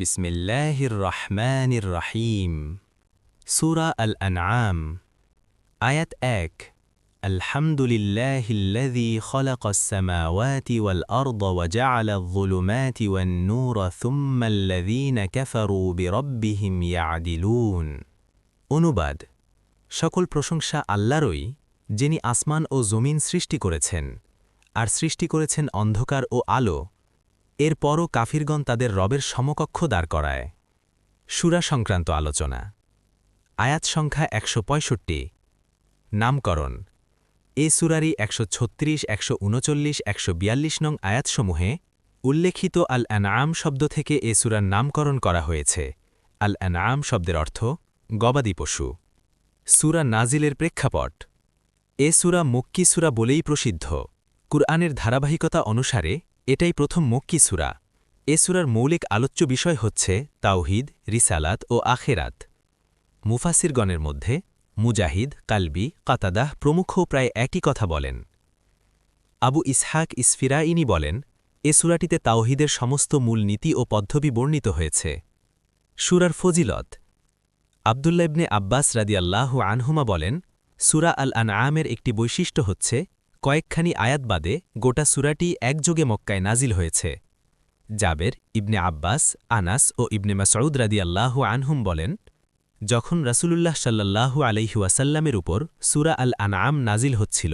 বিসমিল্লাহির রহমানির রহিম সুরা আল আনআম আয়াত এক الحمد لله الذي خلق السماوات والأرض وجعل الظلمات والنور ثم الذين كفروا بربهم يعدلون অনুবাদ সকল প্রশংসা আল্লাহরই যিনি আসমান ও জমিন সৃষ্টি করেছেন আর সৃষ্টি করেছেন অন্ধকার ও আলো এরপরও কাফিরগণ তাদের রবের সমকক্ষ দাঁড় করায়। সুরা সংক্রান্ত আলোচনা। আয়াত সংখ্যা একশো পঁয়ষট্টি। নামকরণ। এ সুরারি একশো ছত্রিশ, একশো উনচল্লিশ, একশো বিয়াল্লিশ নং আয়াতসমূহে উল্লেখিত আল অ্যানআম শব্দ থেকে এ সুরার নামকরণ করা হয়েছে। আল অ্যানআম শব্দের অর্থ গবাদি পশু। সুরা নাজিলের প্রেক্ষাপট। এ সুরা মক্কি সুরা বলেই প্রসিদ্ধ। কুরআনের ধারাবাহিকতা অনুসারে এটাই প্রথম মক্কি সুরা। এ সুরার মৌলিক আলোচ্য বিষয় হচ্ছে তাওহিদ, রিসালাত ও আখেরাত। মুফাসিরগণের মধ্যে মুজাহিদ, কালবি, কাতাদাহ প্রমুখ প্রায় একই কথা বলেন। আবু ইসহাক ইসফিরাইনি বলেন, এ সুরাটিতে তাওহিদের সমস্ত মূল নীতি ও পদ্ধতি বর্ণিত হয়েছে। সুরার ফজিলত। আবদুল্লা ইবনে আব্বাস রাদিয়াল্লাহু আনহুমা বলেন, সুরা আল আনআমের একটি বৈশিষ্ট্য হচ্ছে কয়েকখানি আয়াত বাদে গোটা সুরাটি একযোগে মক্কায় নাজিল হয়েছে। জাবের, ইবনে আব্বাস, আনাস ও ইবনে মাসউদ রাদিয়াল্লাহু আনহুম বলেন, যখন রাসূলুল্লাহ সাল্লাল্লাহু আলাইহি ওয়াসাল্লামের উপর সুরা আল আনআম নাজিল হচ্ছিল,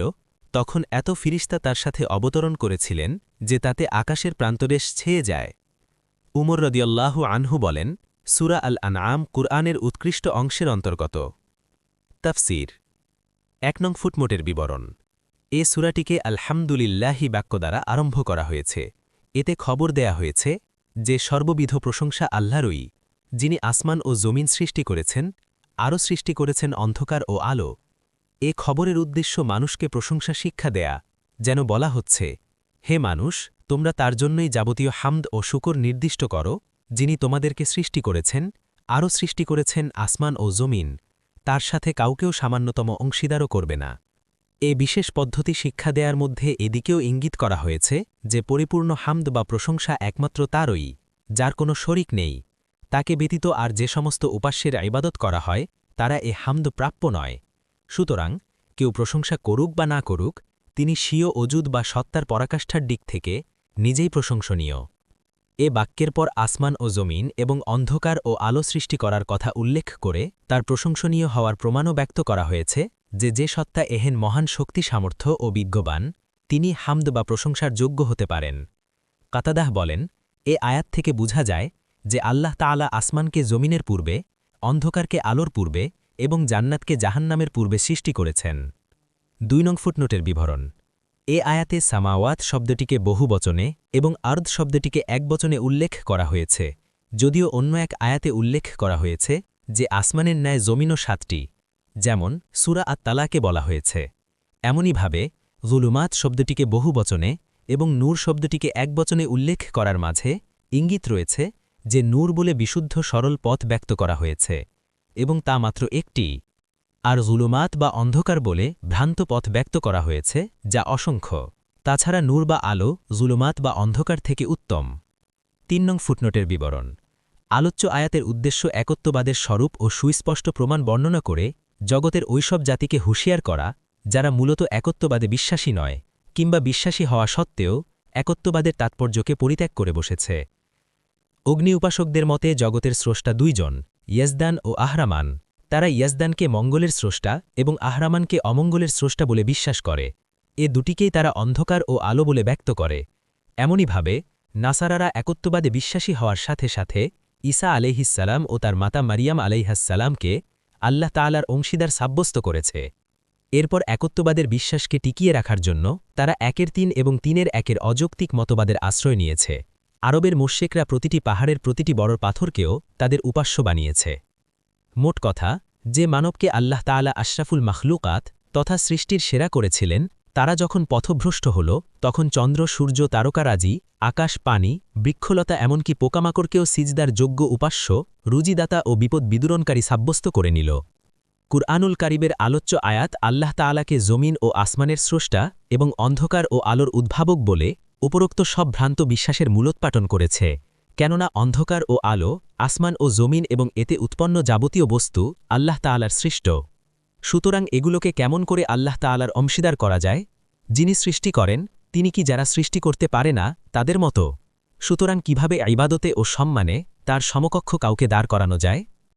তখন এত ফিরিস্তা তার সাথে অবতরণ করেছিলেন যে তাতে আকাশের প্রান্তদেশ ছেয়ে যায়। উমর রদিয়াল্লাহু আনহু বলেন, সুরা আল আনআম কুরআনের উৎকৃষ্ট অংশের অন্তর্গত। তাফসির, এক নং ফুটমোটের বিবরণ। এ সুরাটিকে আলহামদুলিল্লাহি বাক্য দ্বারা আরম্ভ করা হয়েছে। এতে খবর দেয়া হয়েছে যে, সর্ববিধ প্রশংসা আল্লাহরই, যিনি আসমান ও জমিন সৃষ্টি করেছেন আরও সৃষ্টি করেছেন অন্ধকার ও আলো। এ খবরের উদ্দেশ্য মানুষকে প্রশংসা শিক্ষা দেয়া, যেন বলা হচ্ছে, হে মানুষ, তোমরা তার জন্যই যাবতীয় হামদ ও শুকর নির্দিষ্ট করো, যিনি তোমাদেরকে সৃষ্টি করেছেন আরও সৃষ্টি করেছেন আসমান ও জমিন, তার সাথে কাউকেও সামান্যতম অংশীদারও করবে না। এ বিশেষ পদ্ধতি শিক্ষা দেয়ার মধ্যে এদিকেও ইঙ্গিত করা হয়েছে যে পরিপূর্ণ হামদ বা প্রশংসা একমাত্র তারই, যার কোনো শরিক নেই। তাকে ব্যতীত আর যে সমস্ত উপাস্যের ইবাদত করা হয়, তারা এ হামদ প্রাপ্য নয়। সুতরাং, কেউ প্রশংসা করুক বা না করুক, তিনি স্বীয় অজুদ বা সত্তার পরাকাষ্ঠার দিক থেকে নিজেই প্রশংসনীয়। এ বাক্যের পর আসমান ও জমিন এবং অন্ধকার ও আলো সৃষ্টি করার কথা উল্লেখ করে তার প্রশংসনীয় হওয়ার প্রমাণও ব্যক্ত করা হয়েছে যে যে সত্তা এহেন মহান শক্তি, সামর্থ্য ও বিজ্ঞবান, তিনি হামদ বা প্রশংসার যোগ্য হতে পারেন। কাতাদাহ বলেন, এ আয়াত থেকে বুঝা যায় যে আল্লাহ তালা আসমানকে জমিনের পূর্বে, অন্ধকারকে আলোর পূর্বে এবং জান্নাতকে জাহান্নামের পূর্বে সৃষ্টি করেছেন। দুই নং ফুটনোটের বিবরণ। এ আয়াতে সামাওয়াত শব্দটিকে বহু বচনে এবং আর্দ শব্দটিকে এক বচনে উল্লেখ করা হয়েছে, যদিও অন্য এক আয়াতে উল্লেখ করা হয়েছে যে আসমানের ন্যায় জমিনও সাতটি। যেমন সুরা আত তালাকে বলা হয়েছে। এমনইভাবে জুলুমাত শব্দটিকে বহু বচনে এবং নূর শব্দটিকে এক বচনে উল্লেখ করার মাঝে ইঙ্গিত রয়েছে যে নূর বলে বিশুদ্ধ সরল পথ ব্যক্ত করা হয়েছে এবং তা মাত্র একটি। আর জুলুমাত বা অন্ধকার বলে ভ্রান্ত পথ ব্যক্ত করা হয়েছে, যা অসংখ্য। তাছাড়া নূর বা আলো জুলুমাত বা অন্ধকার থেকে উত্তম। তিন নং ফুটনোটের বিবরণ। আলোচ্য আয়াতের উদ্দেশ্য একত্ববাদের স্বরূপ ও সুস্পষ্ট প্রমাণ বর্ণনা করে জগতের ঐসব জাতিকে হুঁশিয়ার করা যারা মূলত একত্ববাদে বিশ্বাসী নয় কিংবা বিশ্বাসী হওয়া সত্ত্বেও একত্ববাদের তাৎপর্যকে পরিত্যাগ করে বসেছে। অগ্নি উপাসকদের মতে জগতের স্রষ্টা দুইজন, ইয়েজদান ও আহরামান। তারা ইয়াজদানকে মঙ্গলের স্রষ্টা এবং আহরামানকে অমঙ্গলের স্রষ্টা বলে বিশ্বাস করে। এ দুটিকেই তারা অন্ধকার ও আলো বলে ব্যক্ত করে। এমনইভাবে নাসারারা একত্ববাদে বিশ্বাসী হওয়ার সাথে সাথে ঈসা আলহিসাল্লাম ও তার মাতা মারিয়াম আলাইহাসাল্লামকে আল্লাহ তালার অংশীদার সাব্যস্ত করেছে। এরপর একত্ববাদের বিশ্বাসকে টিকিয়ে রাখার জন্য তারা একের তিন এবং তিনের একের অযৌক্তিক মতবাদের আশ্রয় নিয়েছে। আরবের মোশেকরা প্রতিটি পাহাড়ের প্রতিটি বড় পাথরকেও তাদের উপাস্য বানিয়েছে। মোট কথা, যে মানবকে আল্লাহ তালা আশরাফুল মাখলুকাত তথা সৃষ্টির সেরা করেছিলেন তারা যখন পথভ্রষ্ট হল, তখন চন্দ্র, সূর্য, তারকারাজি, আকাশ, পানি, বৃক্ষলতা এমনকি পোকামাকড়কেও সিজদার যোগ্য উপাস্য, রুজিদাতা ও বিপদ বিদুরণকারী সাব্যস্ত করে নিল। কুরআনুল কারিবের আলোচ্য আয়াত আল্লাহ তালাকে জমিন ও আসমানের স্রষ্টা এবং অন্ধকার ও আলোর উদ্ভাবক বলে উপরোক্ত সব ভ্রান্ত বিশ্বাসের মূলোৎপাটন করেছে। কেননা অন্ধকার ও আলো, আসমান ও জমিন এবং এতে উৎপন্ন যাবতীয় বস্তু আল্লাহ তাআলার সৃষ্ট। সুতরাং এগুলোকে কেমন করে আল্লাহ তালার অংশীদার করা যায়? যিনি সৃষ্টি করেন, তিনি কি যারা সৃষ্টি করতে পারে না, তাদের মতো? সুতরাং কীভাবে আইবাদতে ও সম্মানে তার সমকক্ষ কাউকে দাঁড় করানো যায়?